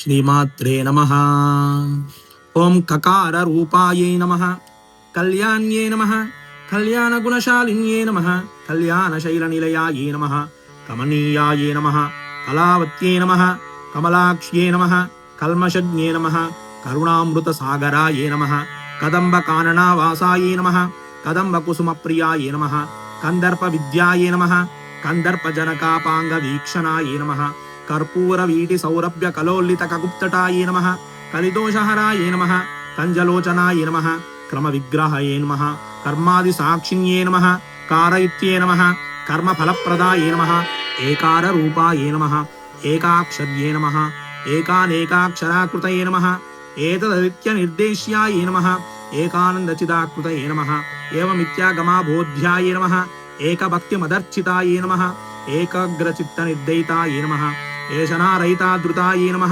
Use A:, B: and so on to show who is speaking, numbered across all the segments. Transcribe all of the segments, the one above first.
A: శ్రీమాత్రే నమ ఓం కకార రూపాయై నమ కళ్యాణ్యే నమ కళ్యాణ గుణశాలిన్యే నమ కళ్యాణ శైల నిలయాయే నమ కమనీయాయే నమ కళావత్యే నమ కమలాక్ష్యే నమ కల్మషజ్ఞే నమ కరుణామృత సాగరాయే నమ కదంబ కాననావాసాయే నమ కదంబ కుసుమ ప్రియాయే నమ కందర్ప విద్యాయే నమ కందర్ప జనకాపాంగ వీక్షణాయే నమ కర్పూర వీటి సౌరభ్య కలోల్లిత కగుప్తటాయే నమ కలిదోషహరాయే నమ కంజలోచనాయే నమ క్రమ విగ్రహయే నమ కర్మాది సాక్షిణ్యే నమ కారయిత్యే నమ కర్మ ఫలప్రదాయే నమ ఏకార రూపాయే నమ ఏకాక్షర్యే నమ ఏకానేకాక్షరాకృతయే నమ ఏతదరిత్య నిర్దేశ్యాయే నమ ఏకానందచిదాకృతయే నమ ఏవమిత్యాగమాబోధ్యాయే నమ ఏకభక్తిమదర్చితాయే నమ ఏకాగ్రచిత్తనిర్దయితాయే నమ ఏషనా ఏషనారయితాదృతాయే నమ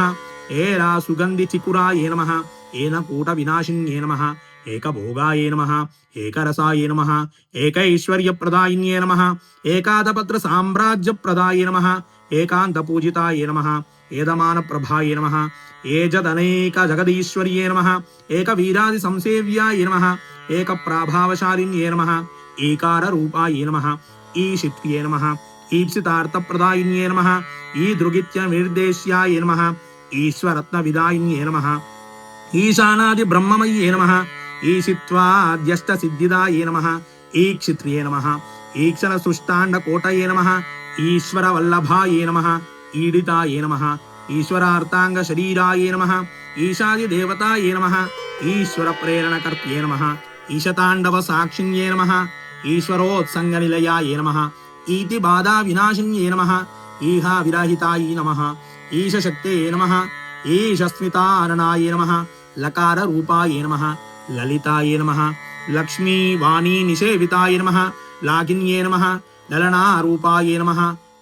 A: ఏరా సుగంధి చికురాయే నమ ఏన ఏనకూట వినాశిన్యే నమ ఏకభోగాయే నమ ఏకరసాయే నమ ఏకైశ్వర్యప్రదాయిన్యే నమ ఏకాదపత్ర సామ్రాజ్యప్రదాయే నమ ఏకాంతపూజితాయే నమ ఏదమాన ఏదమానప్రభాయే నమ ఏజదనేక జగదీశ్వర్యే నమ ఏక ఏకవీరాది సంసేవ్యాయ నమ ఏక ప్రాభావశాలిన్యే నమ ఏకార రూపాయే నమ ఈశిత్యే నమ ఈప్సితార్థప్రదాయిన్యే నమ ఈదృగిత్య నిర్దేశ్యాయ నమ ఈశ్వరత్న విదాయిన్యే నమ ఈశానాది బ్రహ్మమయ్యే నమ ఈశిత్వాద్యష్ట సిద్ధిదాయే నమ ఈక్షిత్రియే నమ ఈక్షణ సుష్టాండ కోటయే నమ ఈశ్వర వల్లభాయే నమ ఈడితాయే నమ ఈశ్వరార్థాంగ శరీరాయే నమ ఈశాది దేవతాయే నమ ఈశ్వర ప్రేరణకర్త్యే నమ ఈశతాండవ సాక్షిణ్యే నమ ఈశ్వరోత్సంగ నిలయాయే నమ ఈతి బాధా వినాశిన్యే నమ ఈహా విరాహితాయి నమ ఈశశక్తే నమ ఈశస్మితాననాయ నమ లకార రూపాయ నమ లలితాయ నమ లక్ష్మీ వాణీ నిషేవితాయ నమ లాగిన్యే నమ లలనారూపాయ నమ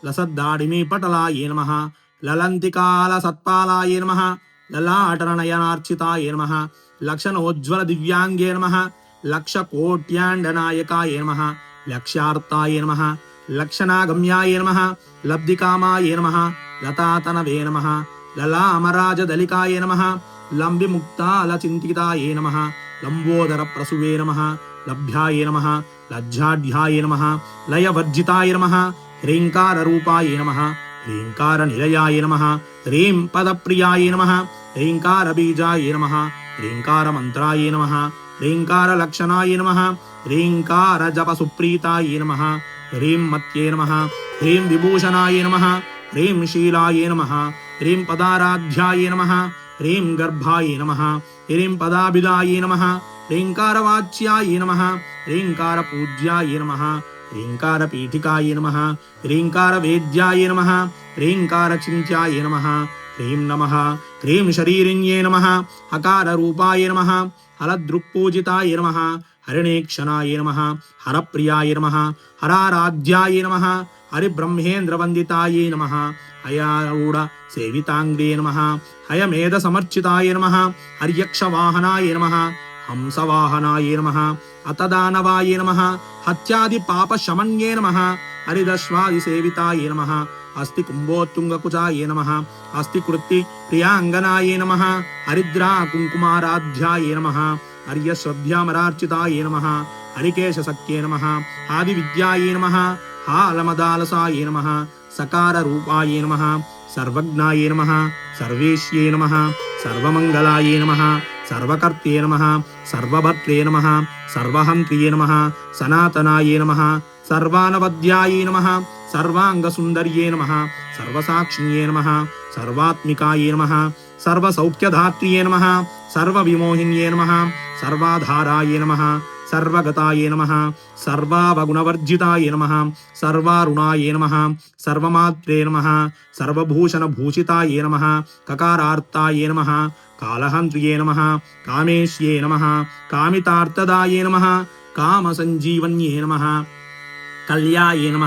A: లసద్దాడిమి పటలాయ నమ లలంతికాల సత్పాలాయ నమ లలాటనయనార్చితాయ నమ లక్షణోజ్వల దివ్యాంగే నమ లక్ష కోట్యాండనాయకాయ నమ లక్ష్యార్థాయ నమ లక్షణాగమ్యాయ నమ లబ్ధికామాయ నమ లతాతనవే నమ లలామరాజదలికాయ నమ లంబిముక్తాలచింతితాయ నమ లంబోదర ప్రసువే నమ లభ్యాయ నమ లజ్జాఢ్యాయ నమ లయవర్జితాయ నమ హ్రీంకార రూపాయ నమ హ్రీంకార నిలయాయ నమ హ్రీం పదప్రియాయ నమ హ్రీంకార బీజాయ నమ హ్రీంకార మంత్రాయ నమ హ్రీంకార లక్షణాయ నమ హ్రీంకార జప సుప్రీతాయ నమ హ్రీం మత్యే నమ హ్రీం విభూషణాయ నమ హ్రీం శీలాయ నమ హ్రీం పదారాధ్యాయ నమ హ్రీం గర్భాయ నమ హ్రీం పదాభిదాయ నమ హ్రీంకారవాచ్యాయ నమ హ్రీంకారపూజ్యాయ నమ హ్రీంకారపీఠికాయ నమ హ్రీంకారవేద్యాయ నమ హ్రీంకారచింత్యాయ నమ హ్రీం నమ హ్రీం శరీరిణ్యే నమ హకార నమ హలదృక్పూజితాయ నమ హరిణేక్షణాయ నమ హరప్రియాయ నమ హరారాధ్యాయ నమ హరిబ్రహ్మేంద్రవందితాయ నమ హయారూఢ సేవితాంగ్రే నమ హయమేధ సమర్చితాయ నమ హర్యక్షవాహనాయ నమ హంసవాహనాయ నమ అతదానవాయ నమ హత్యాది పాప శమన్యే నమ హరిదశ్వాది సేవితాయ నమ అస్తి కుంభోత్తుంగకుచాయ నమ అస్తి కృత్తి ప్రియాంగనాయ నమ హరిద్రా కుంకుమారాధ్యాయ నమ హర్యశ్రద్ధ్యామరార్చితాయ నమ హరికేశ సఖ్యే నమ ఆది విద్యాయే నమ హాలమదాలసాయే నమ సకార రూపాయే నమ సర్వజ్ఞాయే నమ సర్వేష్యే నమ సర్వమంగళాయే నమ సర్వకర్తే నమ సర్వభర్త్రే నమ సర్వహంత్రియే నమ సనాతనాయే నమ సర్వానవద్యాయ నమ సర్వాంగసుందర్యే నమ సర్వసాక్షిణ్యే నమ సర్వాత్మికాయే నమ సర్వసౌఖ్యధాత్రియే నమ సర్వవిమోహిన్యే నమ సర్వాధారాయ నమ సర్వగతాయ నమ సర్వావగుణవర్జితాయ నమ సర్వారుణాయ నమ సర్వమాత్రే నమ సర్వభూషణభూషితాయ నమ కకారార్తాయ నమ కాళహంత్రియే నమ కామేశ్యే నమ కామితార్థదాయ నమ కామసంజీవన్యే నమ కళ్యాయ నమ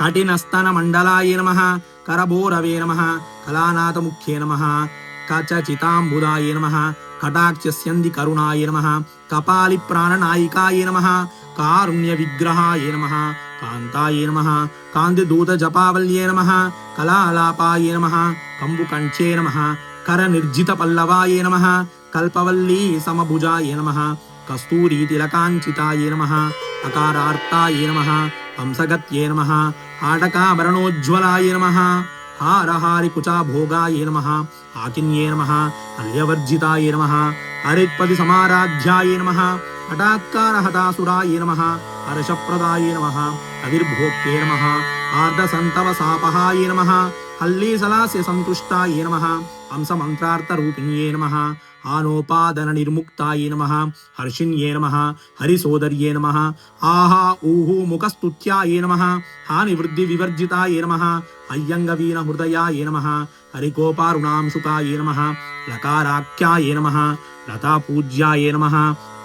A: కఠినస్తనమండలాయ నమ కరభోరవే నమ కళానాథముఖ్యే నమ కచచితాంబుదాయ నమ కటాక్షస్యంది కరుణాయ నమ కపాలి ప్రాణనాయికాయ నమ కారుణ్య విగ్రహాయ నమ కాంతాయ నమ కాంతిదూత జపావల్యే నమ కళాలాపాయ నమ కంబుకంఠే నమ కర నిర్జిత పల్లవాయ నమ కల్పవల్లీ సమభుజాయ నమ కస్తూరీ తిలకాంచితాయ నమ అకారార్తాయ నమ హంసగత్యే నమ ఆటకాభరణోజ్వలాయ నమ హారహారి కుచాభోగాయ నమ ఆకిన్యే నమ అల్యవర్జితాయ నమ హరిత్పది సమారాధ్యాయ నమ హఠాత్కార హతాసురాయ నమ హర్షప్రదాయ నమ అవిర్భోక్తే నమ ఆర్ధసంతవసాపహాయ నమ హల్లీసలాస్య సంతుష్టాయ నమ హంసమంత్రార్థరూపిణ్యే నమ ఆనోపాదన నిర్ముక్తాయ నమ హర్షిణ్యే నమ హరిసోదర్యే నమ ఆహా ఊహు ముఖస్తుత్యాయ నమ హానివృద్ధి వివర్జితాయ నమ అయ్యంగవీన హృదయాయ నమ హరికోపారుణాంశుకాయ నమ లకారాఖ్యాయ నమ లతాపూజ్యాయ నమ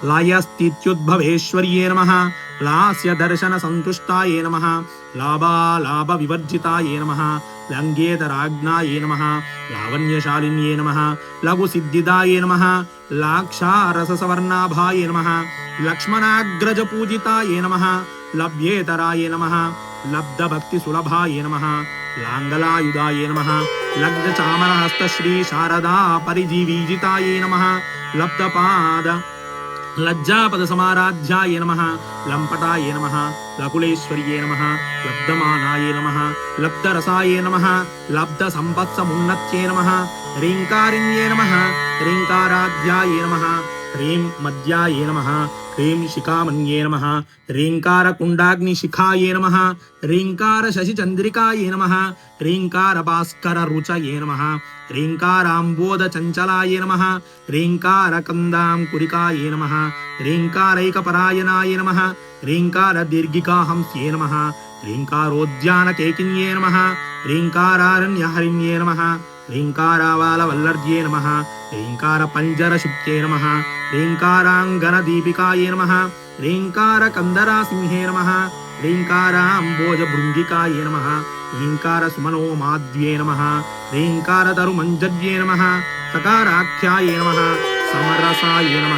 A: లయస్థిత్యుద్భవేశ్వర్యే నమ లాస్య దర్శన సంతుష్టాయ నమ లాభాలాభ వివర్జితాయ నమ లంగేతరాజ్ఞాయ నమ లావణ్యశాలిన్యే నమ లఘు సిద్ధిదాయ నమ లాక్షారసవర్ణాభాయ నమ లక్ష్మణాగ్రజ పూజితాయ నమ లభ్యేతరాయ నమ లబ్ధభక్తి సులభాయ శ్రీ శారదా పరిజీవీజితాయ నమ లబ్ధపాద లజ్జాపద సమారాధ్యాయ నమ లంపటాయ నమ లకులేశ్వర్యే నమ లబ్ధమానాయ నమ లబ్ధరసాయ నమ లబ్ధ సంపత్సమున్నత్యే నమ రీంకారిణ్యే నమ రీంకారాధ్యాయ నమ హ్రీం మధ్యాయ నమ హ్రీం శిఖామన్యే నమ హ్రీంకార కుండాగ్నిశిఖాయే నమ హ్రీంకార శశిచంద్రికాయే నమ రీంకార భాస్కర రుచయే నమ రీంకారాంబోధ చంచలాయే నమ రీంకార కందాం కురికాయే నమ హ్రీంకారైకపరాయణాయ నమ రీంకార దీర్ఘికాహంస్యే నమ హ్రీంకారోద్యాన కేకిన్యే నమ రీంకారారణ్యహరిణ్యే నమ హ్రీంకారావాలవల్లర్యే నమ హ్రీంకార పంజరశుక్తే నమ హ్రీంకారాంగన దీపికాయే నమ హ్రీంకార కందరాసింహే నమ హ్రీంకారాంబోజ భృంగికాయే నమ హ్రీంకార సుమనో మాద్యే నమ హ్రీంకార తరుమంజర్యే నమ సకారాఖ్యాయే నమ సమరసాయ నమ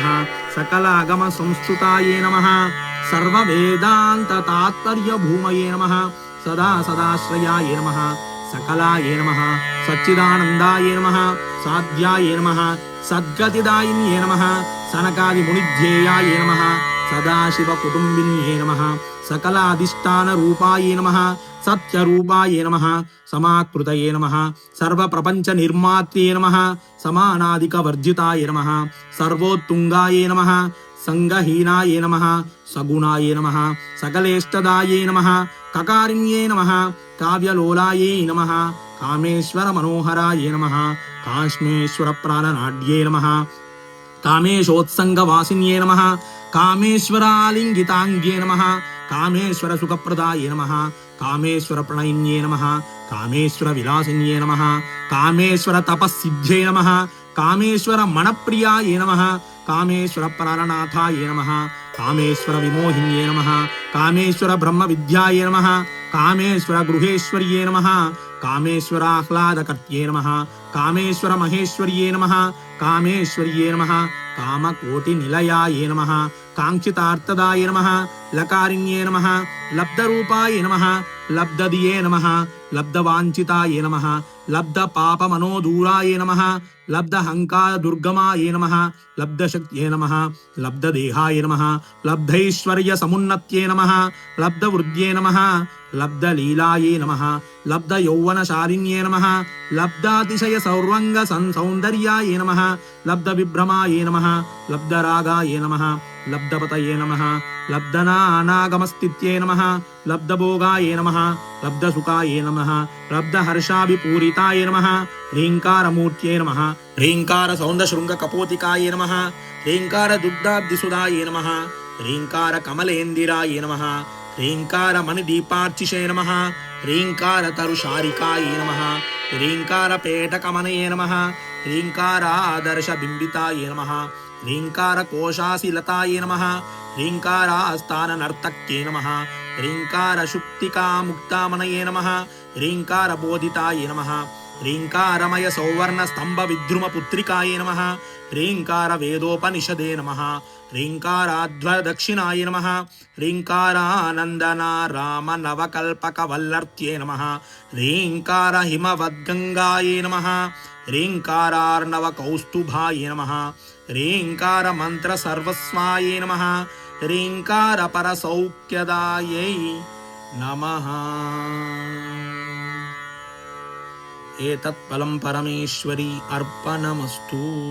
A: సకలాగమ నమ సర్వవేదాంత నమ సదా నమ సకలాయ నమ సచ్చిదానందాయ నమ సాధ్యాయ నమ సద్గతిదాయిన్యే నమ సనకాది మునిధ్యేయాయ నమ సదాశివ కుటుంబిన్యే నమ సకలాధిష్టాన రూపాయ నమ సత్యరూపాయ నమ సమాకృతయే నమ సర్వప్రపంచ నిర్మాత్యే నమ సమానాదిక వర్జితాయ నమ సర్వోత్తుంగాయ నమ సంగహీనాయ నమ సగుణాయ నమ సకలేష్టదాయే నమ కకారిణ్యే నమ కావ్యలోలాయే నమ కామేశ్వర మనోహరాయే నమ కాశ్మేశ్వర ప్రాణనాడ్యే నమ కామేశోత్సంగవాసిన్యే నమ కామేశ్వరాలింగితాంగ్యే నమ కామేశ్వర సుఖప్రదాయే నమ కామేశ్వర ప్రణయిన్యే నమ కామేశ్వర విలాసిన్యే నమ కామేశ్వర తపస్సిద్ధ్యే నమ కామేశ్వర మణప్రియాయే నమ కామేశ్వర ప్రాణనాథాయే నమ కామేశ్వర విమోహిన్యే నమ కామేశ్వర బ్రహ్మ విద్యాయ నమ కామేశ్వర గృహేశ్వర్యే నమ కామేశ్వర ఆహ్లాదకర్త్యే నమ కామేశ్వర మహేశ్వర్యే నమ కామేశ్వర్యే నమ కామకోటి నిలయాయ నమ కాంక్షితార్థదాయ నమ లకారిణ్యే నమ లబ్ధరూపాయ నమ లబ్ధదియే నమ లబ్ధవాంఛితాయ నమ లబ్ధ పాప మనోదూరాయ నమ లబ్ధ హంకార దుర్గమాయ నమ లబ్ధశక్త్యే నమ లబ్ధదేహాయ నమ లబ్ధైశ్వర్య సమున్నత్యే నమ లబ్ధవృద్ధ్యే నమ లబ్ధలీలాయే నమ లబ్ధ యౌవనశాలిన్యే నమ లబ్ధాతిశయ సౌర్వంగ సన్ సౌందర్యాయ నమ లబ్ధ విభ్రమాయే నమ లబ్ధరాగాయ నమ లబ్ధపతయే నమ. లబ్ధనానాగమస్థిత్యే నమ. లబ్ధభోగాయే నమ. లబ్ధసుఖాయే నమ. లబ్ధహర్షాభిపూరితాయ నమ. హ్రీంకారమూర్త్యే నమ. హ్రీంకార సౌందశృంగ నమ. హ్రీంకార దుగ్ధాబ్దిసుదాయ నమ. హ్రీంకార కమలేందిరాయ నమ. హ్రీంకార మణిదీపార్చిషే నమ. హ్రీంకార తరుషారికాయ నమ. హ్రీంకార పేటకమనయే నమ. హ్రీంకారాదర్శ బింబితాయ నమ. హ్రీంకార కోశాశిలతాయ నమ హ్రీంకారాస్థాన నర్తక్యే నమ హ్రీంకారశుక్తికాముక్తామనయే నమ హ్రీంకారబోధితాయే నమ హ్రీంకారమయ సౌవర్ణ స్తంభ విద్రుమ పుత్రికాయే నమ హ్రీంకార వేదోపనిషదే నమ ह्रीङ्काराध्वरदक्षिणाय नमः। ह्रीङ्कारानन्दना रामनवकल्पकवल्लर्त्ये नमः। ह्रीङ्कारहिमवद्गङ्गायै नमः। ह्रीङ्कारार्णवकौस्तुभाय नमः। ह्रीङ्कारमन्त्रसर्वस्वायै नमः। ह्रीङ्कारपरसौख्यदायै नमः। एतत्फलं परमेश्वरी, अर्पणमस्तु।